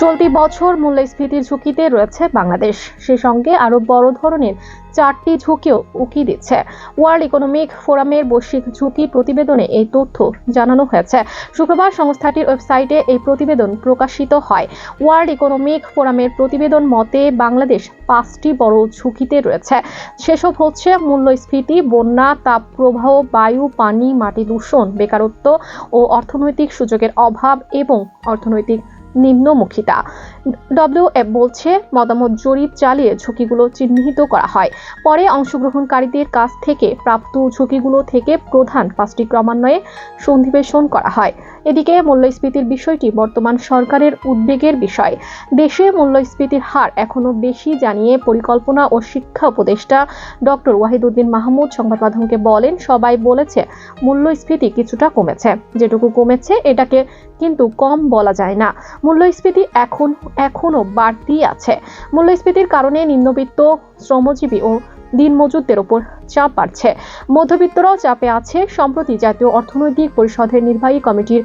চলতি বছর মূল্যস্ফীতির ঝুঁকিতে রয়েছে বাংলাদেশ। সেই সঙ্গে আরও বড় ধরনের চারটি ঝুঁকিও উকি দিচ্ছে। ওয়ার্ল্ড ইকোনমিক ফোরামের বৈশ্বিক ঝুঁকি প্রতিবেদনে এই তথ্য জানানো হয়েছে। শুক্রবার সংস্থাটির ওয়েবসাইটে এই প্রতিবেদন প্রকাশিত হয়। ওয়ার্ল্ড ইকোনমিক ফোরামের প্রতিবেদন মতে, বাংলাদেশ পাঁচটি বড় ঝুঁকিতে রয়েছে। সেসব হচ্ছে মূল্যস্ফীতি, বন্যা, তাপপ্রবাহ, বায়ু, পানি, মাটি দূষণ, বেকারত্ব ও অর্থনৈতিক সুযোগের অভাব এবং অর্থনৈতিক নিম্নমুখিতা ডব্লিউএফ বলছে, মতামত জরিপ চালিয়ে ঝুঁকিগুলো চিহ্নিত করা হয়। পরে অংশগ্রহণকারীদের কাছ থেকে প্রাপ্ত ঝুঁকিগুলো থেকে প্রধান পাঁচটি ক্রমান্বয়ে সন্নিবেশন করা হয়। এদিকে মূল্যস্ফীতির বিষয়টি বর্তমান সরকারের উদ্বেগের বিষয়। দেশে মূল্যস্ফীতির হার এখনও বেশি জানিয়ে পরিকল্পনা ও শিক্ষা উপদেষ্টা ডক্টর ওয়াহিদুদ্দিন মাহমুদ সংবাদ মাধ্যমকে বলেন, সবাই বলেছে, মূল্যস্ফীতি কিছুটা কমেছে। যেটুকু কমেছে, এটাকে কিন্তু কম বলা যায় না। মূল্যস্ফীতি এখন এখনও বাড়তি আছে। মূল্যস্ফীতির কারণে নিম্নবিত্ত, শ্রমজীবী ও দিন দিনমজুরদের ওপর চাপ বাড়ছে। মধ্যবিত্তরাও চাপে আছে। সম্প্রতি জাতীয় অর্থনৈতিক পরিষদের নির্বাহী কমিটির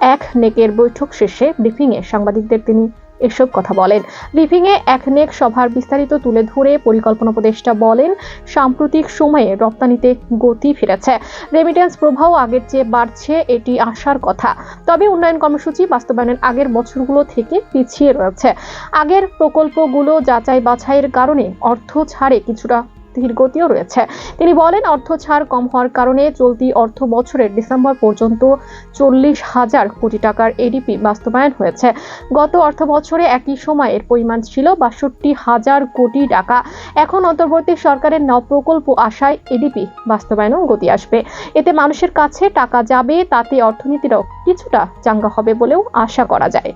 এক নেকের বৈঠক শেষে ব্রিফিংয়ে সাংবাদিকদের তিনি এসব কথা বলেন। লিভিং এ একনেক সভার বিস্তারিত তুলে ধরে পরিকল্পনা উপদেষ্টা বলেন, সাম্প্রতিক সময়ে রপ্তানিতে গতি ফিরেছে। রেমিটেন্স প্রবাহ আগের চেয়ে বাড়ছে, এটি আসার কথা। তবে উন্নয়ন কর্মসূচি বাস্তবায়নের আগের বছরগুলো থেকে পিছিয়ে রয়েছে। আগের প্রকল্পগুলো যাচাই বাছাইয়ের কারণে অর্থ ছাড়ে কিছুটা ধীরগতিও রয়েছে। তিনি বলেন, অর্থ ছাড় কম হওয়ার কারণে চলতি অর্থ বছরের ডিসেম্বর পর্যন্ত চল্লিশ হাজার কোটি টাকার এডিপি বাস্তবায়ন হয়েছে। গত অর্থ বছরে একই সময় এর পরিমাণ ছিল বাষট্টি হাজার কোটি টাকা। এখন অন্তর্বর্তী সরকারের নব প্রকল্প আশায় এডিপি বাস্তবায়নও গতি আসবে। এতে মানুষের কাছে টাকা যাবে, তাতে অর্থনীতিরও কিছুটা চাঙ্গা হবে বলেও আশা করা যায়।